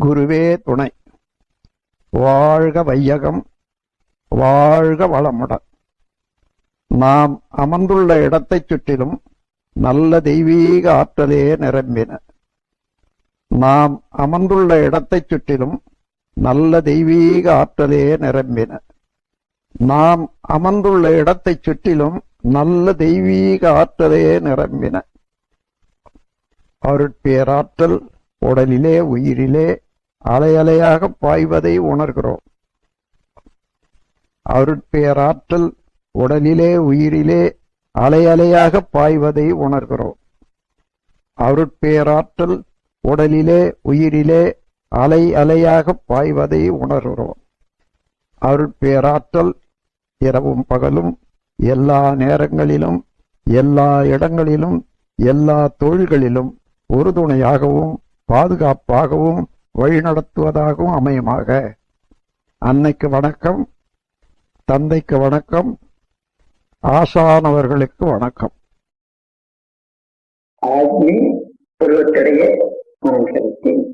குருவே துணை. வாழ்க வையகம் வாழ்க வளமுடன் நாம் அமர்ந்துள்ள இடத்தைச் சுற்றிலும் நல்ல தெய்வீக ஆற்றலே நிரம்பின. நாம் அமர்ந்துள்ள இடத்தைச் சுற்றிலும் நல்ல தெய்வீக ஆற்றலே நிரம்பின. நாம் அமர்ந்துள்ள இடத்தைச் சுற்றிலும் நல்ல தெய்வீக ஆற்றலே நிரம்பின. அருட்பேராற்றல் உடலிலே உயிரிலே அலையலையாக பாய்வதை உணர்கிறோம். அருட்பேராற்றல் உடலிலே உயிரிலே அலையலையாக பாய்வதை உணர்கிறோம். அருட்பேராற்றல் உடலிலே உயிரிலே அலை அலையாக பாய்வதை உணர்கிறோம். அருட்பேராற்றல் இரவும் பகலும் எல்லா நேரங்களிலும் எல்லா இடங்களிலும் எல்லா தொழில்களிலும் உறுதுணையாகவும் பாதுகாப்பாகவும் வழிநடத்துவதாகவும் அமையுமாக. அன்னைக்கு வணக்கம் தந்தைக்கு வணக்கம் ஆசானவர்களுக்கு வணக்கம். ஆத்மி பருவத்தடைய மனம் செலுத்தி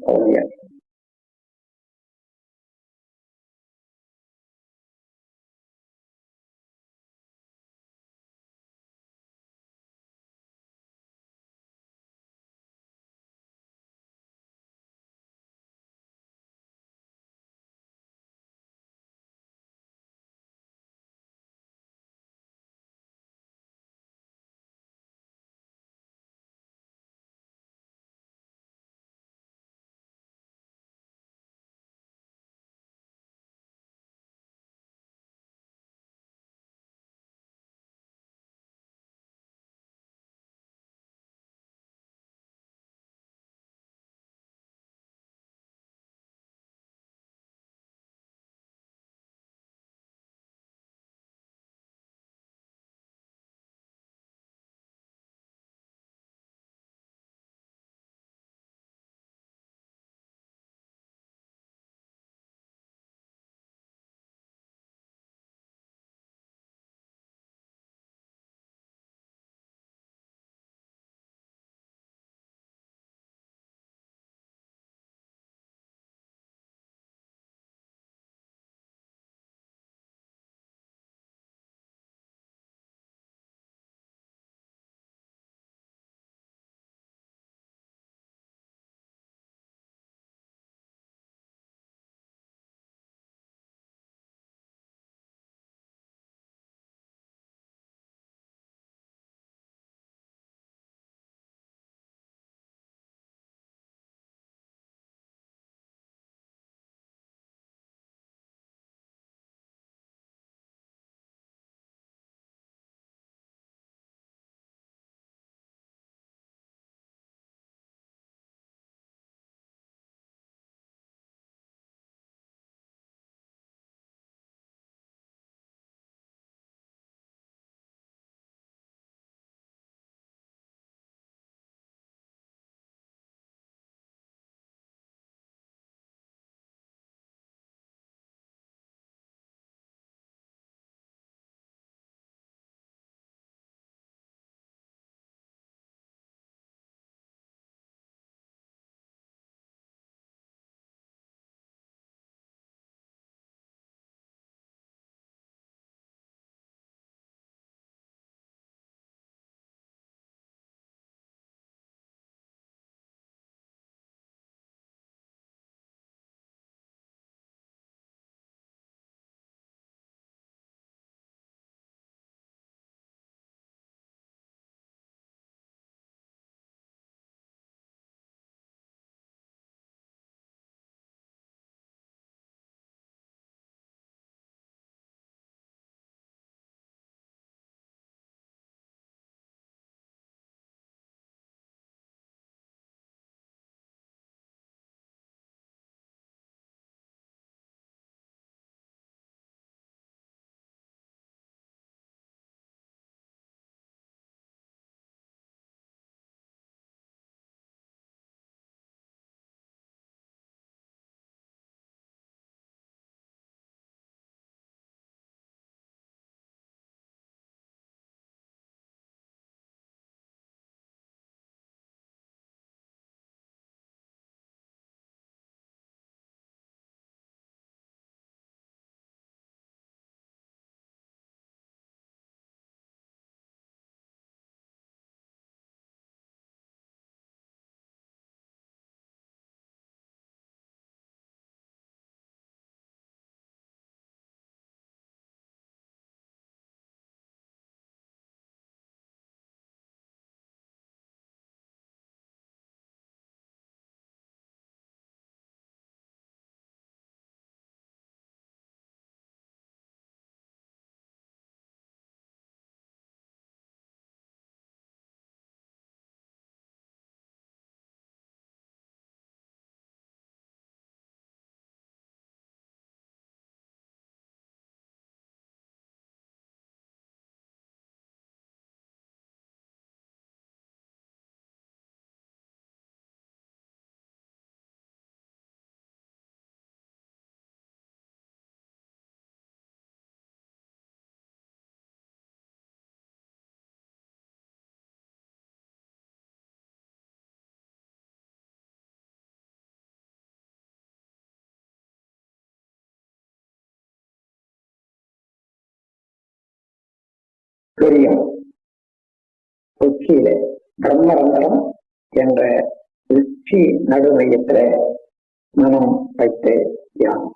தெரியும். உச்சியில பிரம்மரந்திரம் என்ற உச்சி நடுமையத்துல மனம் வைத்து தியானம்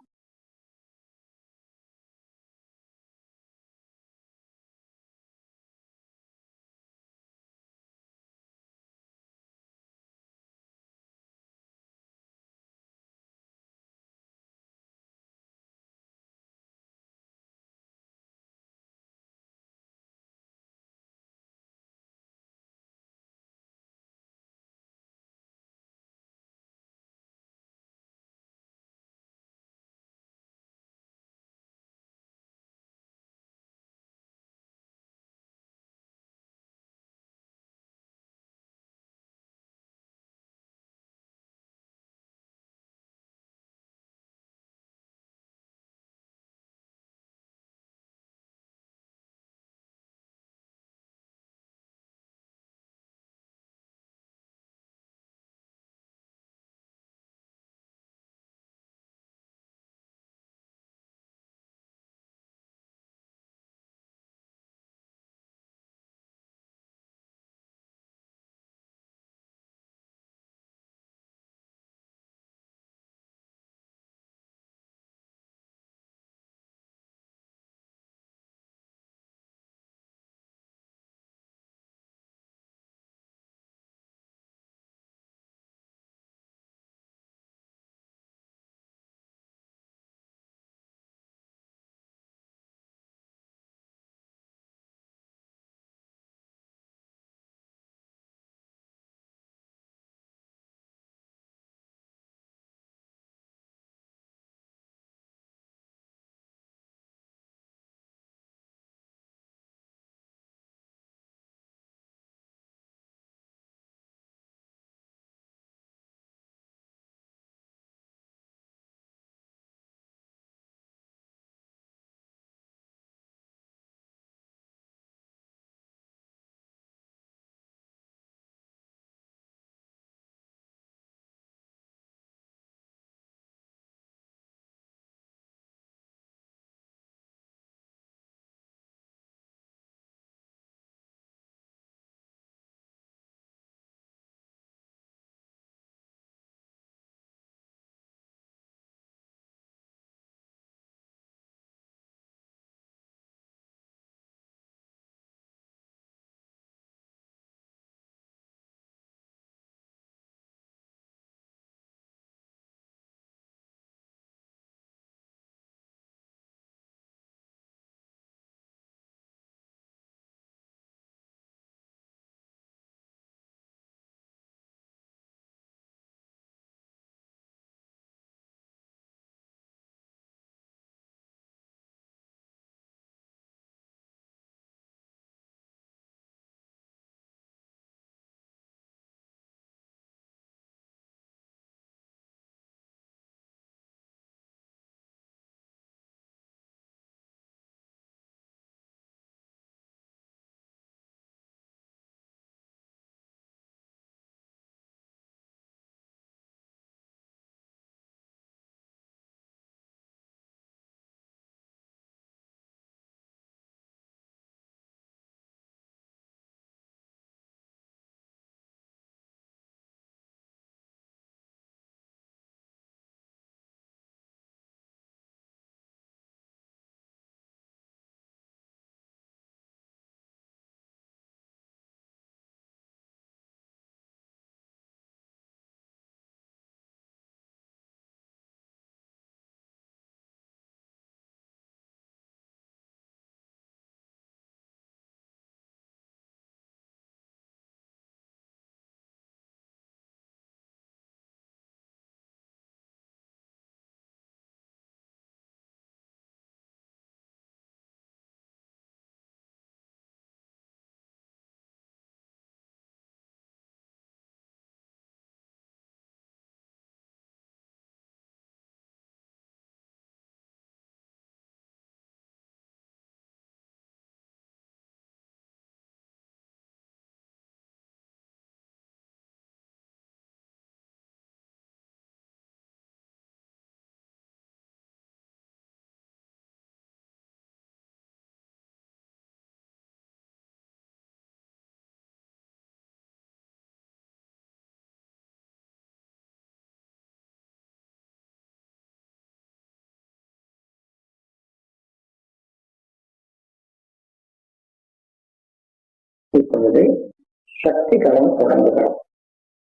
பொழுது சக்தி களம் தொடங்குகிறோம்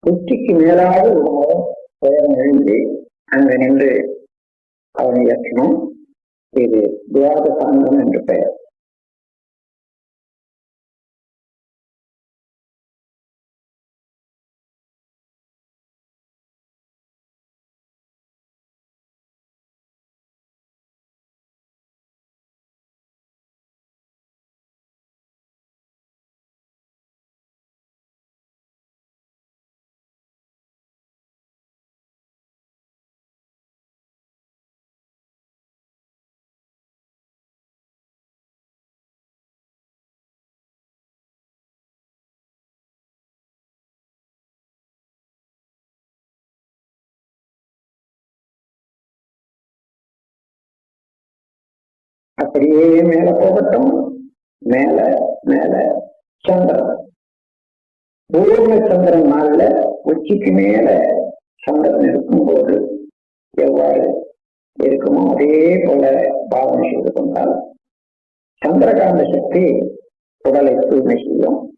புத்திக்கு மேலாக ஒரு பெயர் எழுந்தி அங்கு நின்று அவனை இயக்கணும். இது துவாத சாந்தம் என்று பெயர். அப்படியே மேல போகட்டும். மேல மேல சந்திரன். பூர்ண சந்திரன் நாள்ல உச்சிக்கு மேல சந்திரன் இருக்கும்போது எவ்வாறு இருக்குமோ அதே போல பாவனை செய்து கொண்டால் சந்திரகாந்த சக்தி உடலை தூய்மை செய்யும்.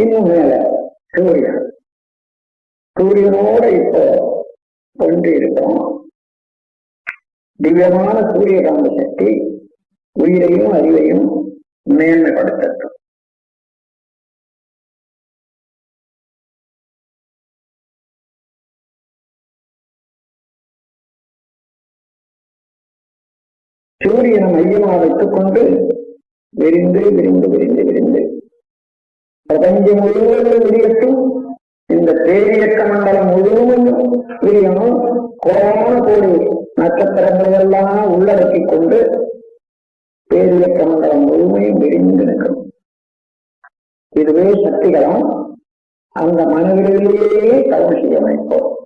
இன்னும் மேல சூரியன். சூரியனோட இப்போ ஒன்று இருக்கிறோம் திவ்யமான சூரியகாந்த சக்தி உயிரையும் அறிவையும் மேன்மைப்படுத்தட்டும் சூரியனை மையமாக வைத்துக் கொண்டு விரிந்து விரிந்து விரிந்து விரிந்து பிரபஞ்சம் முழுவதும் விரியட்டும். இந்த பேரியக்க மண்டலம் முழுவதும் விரியணும். கோண கோடி நட்சத்திரங்களை எல்லாம் உள்ளடக்கிக் கொண்டு பேரியக்க மண்டலம் முழுமையும் விரிந்து நிற்கும் இதுவே சக்திகளும் அந்த மனதிலேயே கவனம் செய்ய வைப்போம்.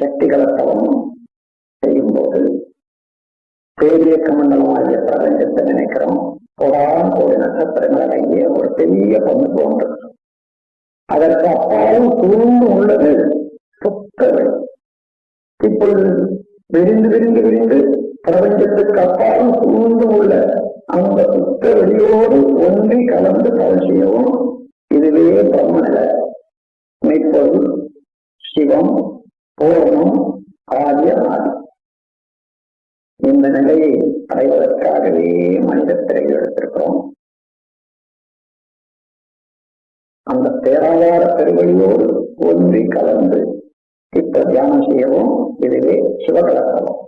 சக்திகள தவம் செய்யும்போது பேரியக்க மண்டலமாகிய பிரபஞ்சத்தை நினைக்கிறோம். கோடான் கோடி நட்சத்திரங்கள் அடங்கிய ஒரு பெரிய பங்கு போன்றது. அதற்கு அப்பாலும் சூழ்ந்து உள்ளது. சுத்த இப்பொழுது விரிந்து விரிந்து விரிந்து பிரபஞ்சத்துக்கு அப்பாலும் சூழ்ந்து உள்ள அந்த சுத்த வெளியோடு ஒன்றி கலந்து தவறு செய்யவும் இதுவே பிரம்மனில மெய்ப்பொருள் சிவம் பூர்ணம் ஆகிய ஆதி இந்த நிலையை அடைவதற்காகவே மனித பிறகு எடுத்திருக்கிறோம். அந்த பேராதார பெருவழியோடு ஒன்றி கலந்து இப்ப தியானம் செய்யவும் இதுவே சிவகலத்தலம்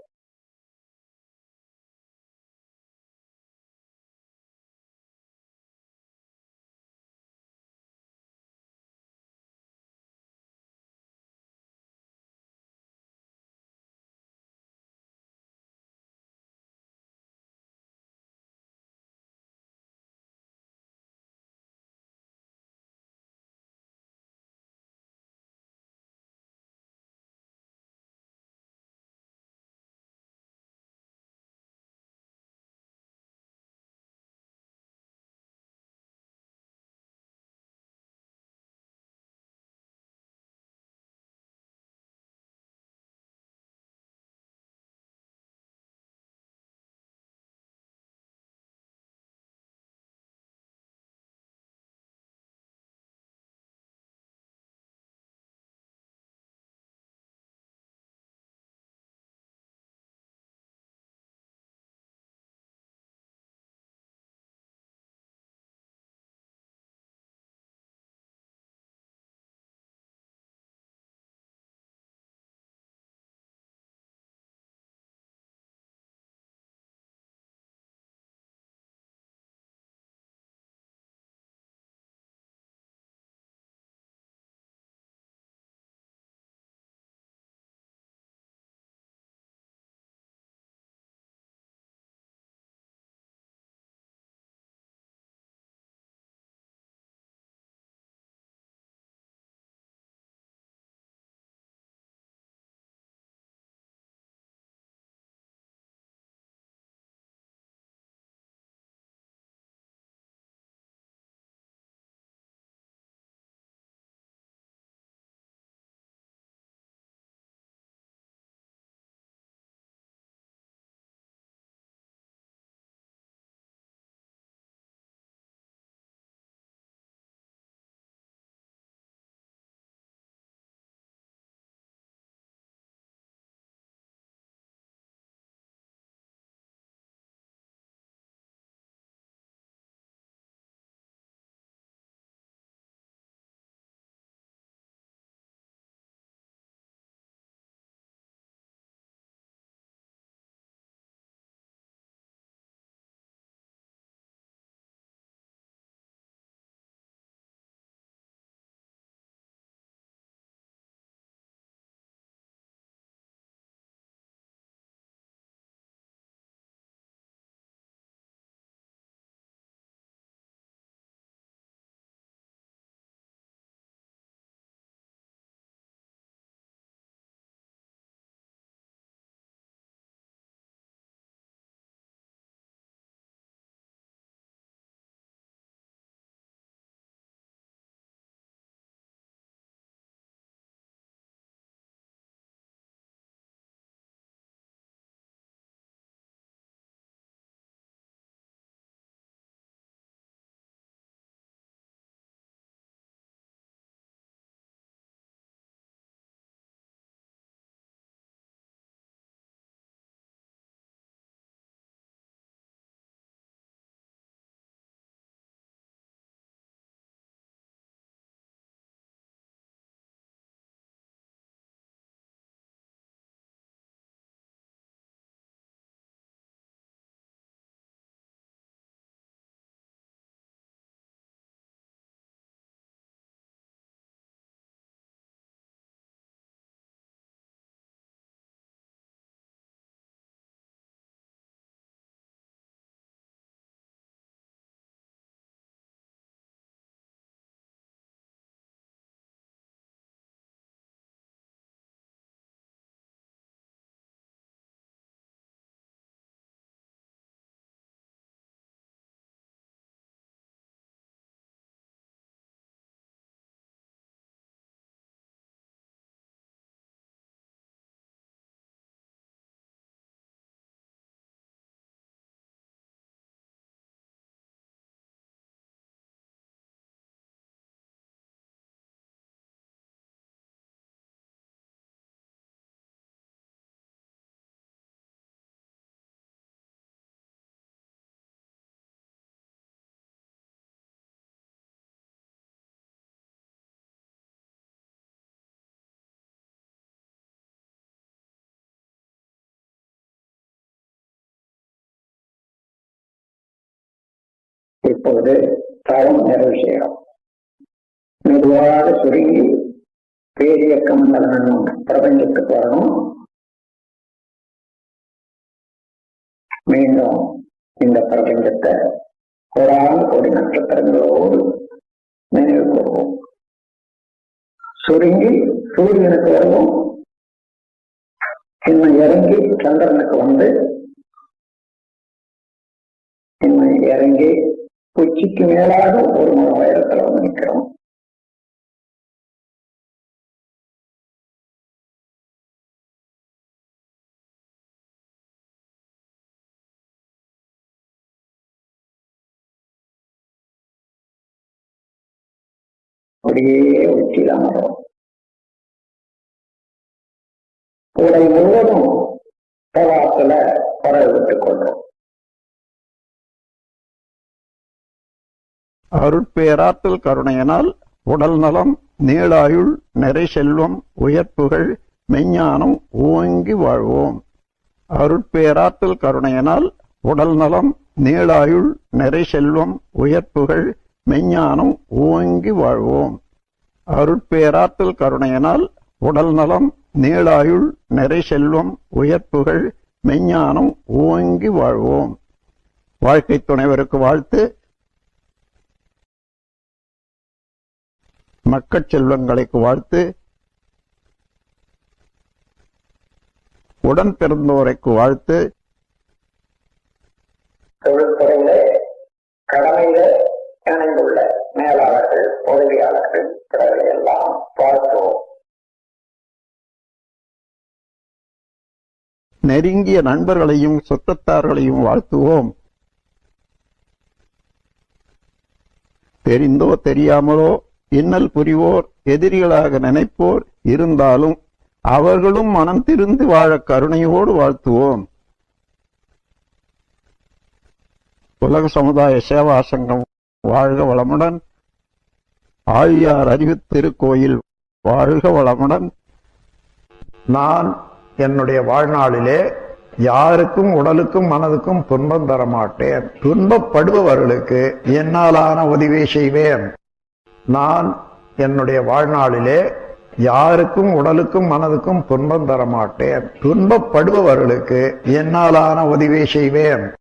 இப்பொழுது தரம் நிறைவு செய்கிறோம் மெதுவாக சுருங்கி பேரியக்க மண்டலம் பிரபஞ்சத்துக்கு வரணும். மீண்டும் இந்த பிரபஞ்சத்தை ஒரு ஆள் ஒரு நட்சத்திரங்களோடு நினைவு கூறுவோம். சுருங்கி சூரியனுக்கு வருவோம். இன்னும் இறங்கி சந்திரனுக்கு வந்து இன்னும் இறங்கி உச்சிக்கு மேலாக ஒரு மணி உயரத்துல வந்து நிற்கிறோம் அப்படியே உச்சியில் அமர்றோம். உடை முழுவதும் பிரவாசல பரவிட்டுக் கொள்றோம். அருட்பேராற்றல் கருணையினால் உடல் நலம் நீளாயுள் நிறை செல்வம் உயர்ப்புகள் மெஞ்ஞானம் ஓங்கி வாழ்வோம். அருட்பேராற்றல் கருணையினால் உடல் நலம் நீளாயுள் நிறை செல்வம் உயர்ப்புகள் மெஞ்ஞானம் ஓங்கி வாழ்வோம். அருட்பேராற்றல் கருணையினால் உடல் நலம் நீளாயுள் நிறை செல்வம் உயர்ப்புகள் மெஞ்ஞானம் ஓங்கி வாழ்வோம். வாழ்க்கை துணைவருக்கு வாழ்த்து. மக்கட் செல்வங்களுக்கு வாழ்த்து. உடன் பிறந்தோரைக்கு வாழ்த்து. தொழில்துறையில கடமையில இணைந்துள்ள மேலாளர்கள் உதவியாளர்கள் இவர்களை எல்லாம் பார்க்கிறோம் நெருங்கிய நண்பர்களையும் சுற்றத்தார்களையும் வாழ்த்துவோம். தெரிந்தோ தெரியாமலோ இன்னல் புரிவோர் எதிரிகளாக நினைப்போர் இருந்தாலும் அவர்களும் மனம் திருந்து வாழ கருணையோடு வாழ்த்துவோம். உலக சமுதாய சேவா சங்கம் வாழ்க வளமுடன். ஆழியார் அறிவு திருக்கோயில் வாழ்க வளமுடன். நான் என்னுடைய வாழ்நாளிலே யாருக்கும் உடலுக்கும் மனதுக்கும் துன்பம் தர மாட்டேன் துன்பப்படுபவர்களுக்கு என்னாலான உதவி செய்வேன். நான் என்னுடைய வாழ்நாளிலே யாருக்கும் உடலுக்கும் மனதுக்கும் துன்பம் தர மாட்டேன் துன்பப்படுபவர்களுக்கு என்னாலான உதவி செய்வேன்.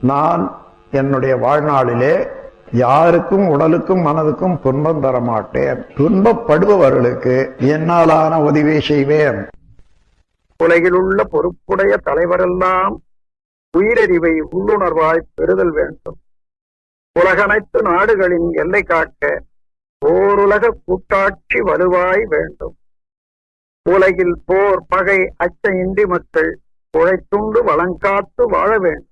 நான் என்னுடைய வாழ்நாளிலே யாருக்கும் உடலுக்கும் மனதுக்கும் துன்பம் தர மாட்டேன் துன்பப்படுபவர்களுக்கு என்னாலான உதவி செய்வேன். உலகில் உள்ள பொறுப்புடைய தலைவரெல்லாம் உயிரறிவை உள்ளுணர்வாய் பெறுதல் வேண்டும். உலகனைத்து நாடுகளின் எல்லை காக்க ஓருலக கூட்டாட்சி வலுவாய் வேண்டும். உலகில் போர் பகை அச்ச இன்றி மக்கள் உழைத்துண்டு வளங்காத்து வாழ வேண்டும்.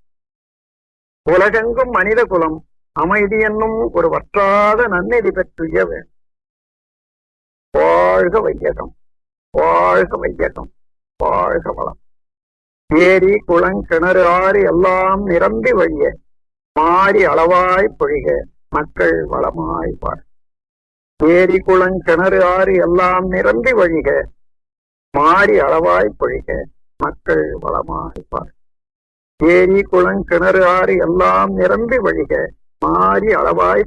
உலகெங்கும் மனித குலம் அமைதி என்னும் ஒரு வற்றாத நன்னெறி பெற்றுய வேண்டும். வாழ்க வையகம் வாழ்க வையகம் வாழ்க வளம். ஏரி குளம் கிணறு ஆறு எல்லாம் நிரம்பி வழிய மாறி அளவாய் பொழிக மக்கள் வளமாய் வாழ் ஏரி குளம் கிணறு ஆறு எல்லாம் நிரம்பி வழிக. மாறி அளவாய் பொழிக. மக்கள் வளமாய் வாழ் ஏரி குளம் கிணறு ஆறு எல்லாம் நிரம்பி வழிக. மாறி அளவாய்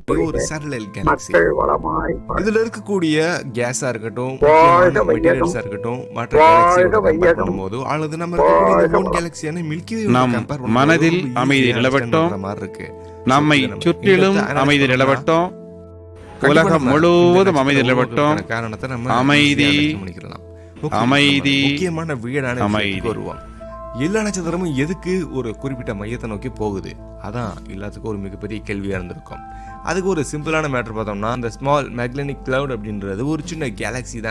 மக்கள் வளமாய் இதுல இருக்கக்கூடிய கேஸா இருக்கட்டும். மெட்டீரியல்ஸா இருக்கட்டும் மற்ற. பண்ணும்போது அல்லது நம்ம. கேலக்சியான மில்கி நம் மனதில் அமைதி நிலவட்டும். நம்மை சுற்றிலும் அமைதி நிலவட்டும். உலகம் முழுவதும் அமைதி நிலவட்டும் காரணத்தை நம்ம அமைதி, அமைதி, முக்கியமான வீடான அமைதி. வருவோம். எல்லா நட்சத்திரமும் எதுக்கு ஒரு குறிப்பிட்ட மையத்தை நோக்கி போகுது? அதான் எல்லாத்துக்கும் ஒரு மிகப்பெரிய கேள்வியா இருந்திருக்கும். அதுக்கு ஒரு சிம்பிளான மேட்டர் பார்த்தோம்னா அந்த ஸ்மால் மேக்னெட்டிக் கிளவுட் அப்படின்றது ஒரு சின்ன கேலக்ஸி தான்.